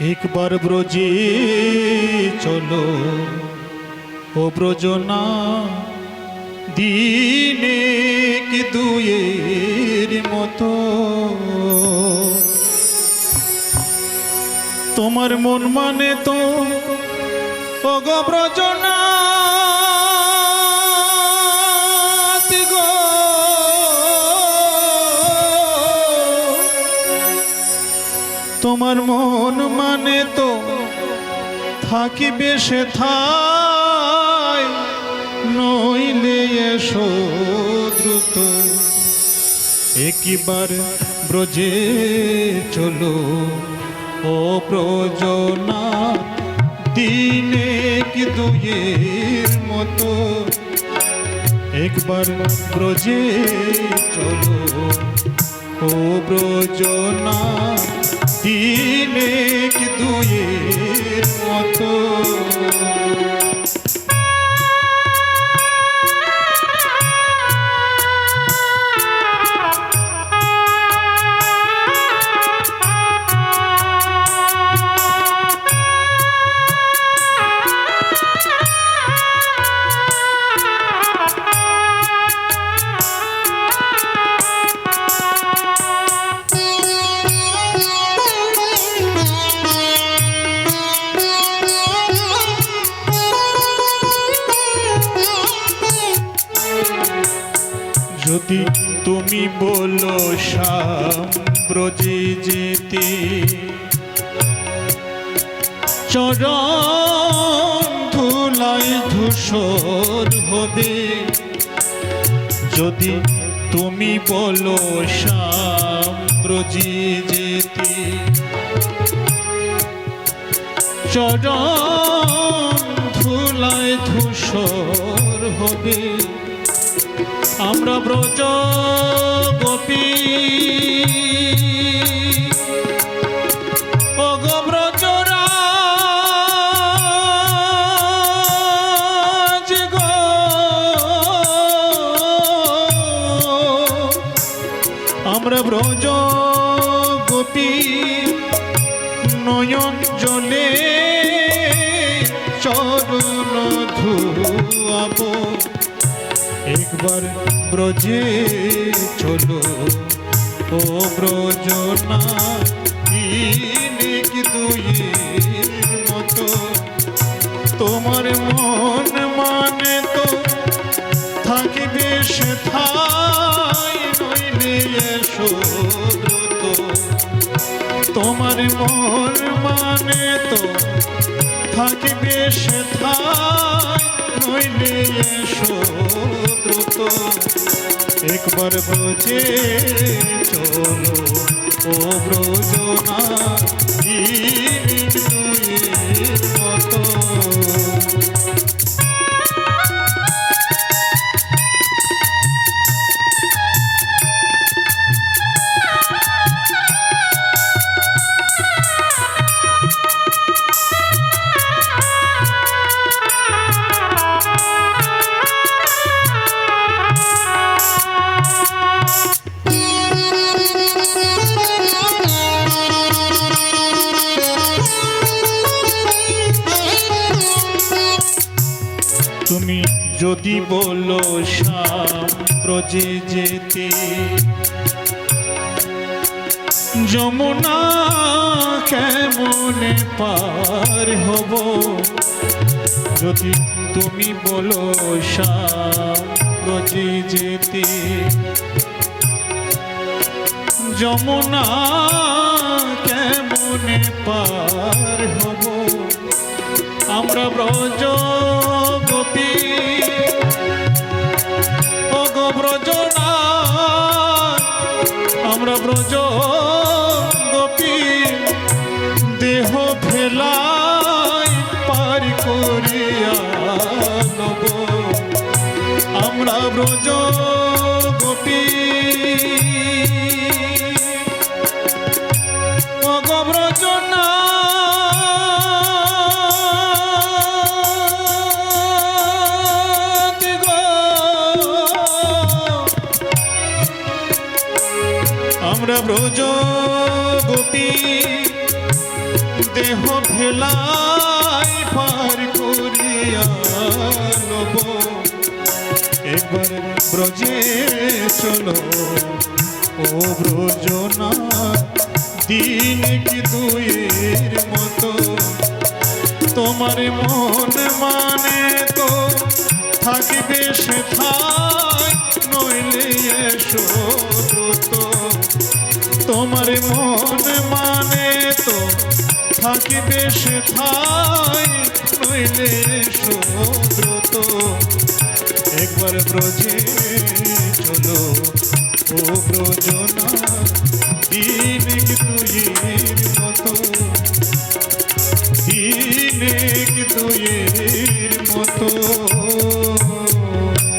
একবার ব্রজে চলো। ও ব্রজনা, দিনে কি দুয়ের মতো? তোমার মন মানে তো অগ ব্রজনা তোমার মন মানে তো থাকিবে সে থাই নইলে এসো দ্রুত। একবার ব্রজে চলো, ও প্রজনা দিনে কি দুয়ের মতো। একবার ব্রজে চলো, ও ব্রজনা দিনে কি যদি তুমি বলো শ্যাম ব্রজে যেতে চরণ ধুলাই ধূসর হবে যদি তুমি বলো শ্যাম ব্রজে যেতে চরণ ধুলাই ধূসর হবে আমরা ব্রজ গোপী। আমরা ব্রজ গোপী নয়ন জলে চরণ ধুয়াবো। একবার ব্রজে চলো। ও ব্রজনা দিনে কি দুইয়ের মতো। তোমার মন মানে তো থাকিবে সে ঠাই নইলে তোমার মন মানে তো থাকিবে সে ঠাই এসো দ্রুত একবার ব্রজে চলো ও ব্রজনা যদি বলো ব্রজে যেতে। যমুনা কেমনে পার হব? যদি তুমি বলো ব্রজে যেতে। যমুনা ব্রজ গোপী ও গো ব্রজনা আমরা ব্রজ গোপী দেহ ভেলাই পার করিয়া লব। একবার ব্রজে চলো। ও ব্রজনা, দিন কি দুইয়ের মতো? তোমার মন মানে তো থাকবে সে থাই নইলে এসো তোমার মন মানে তো থাকিবে সে থাই নইলে এসো দ্রুত। একবার ব্রজে চলো ও ব্রজনা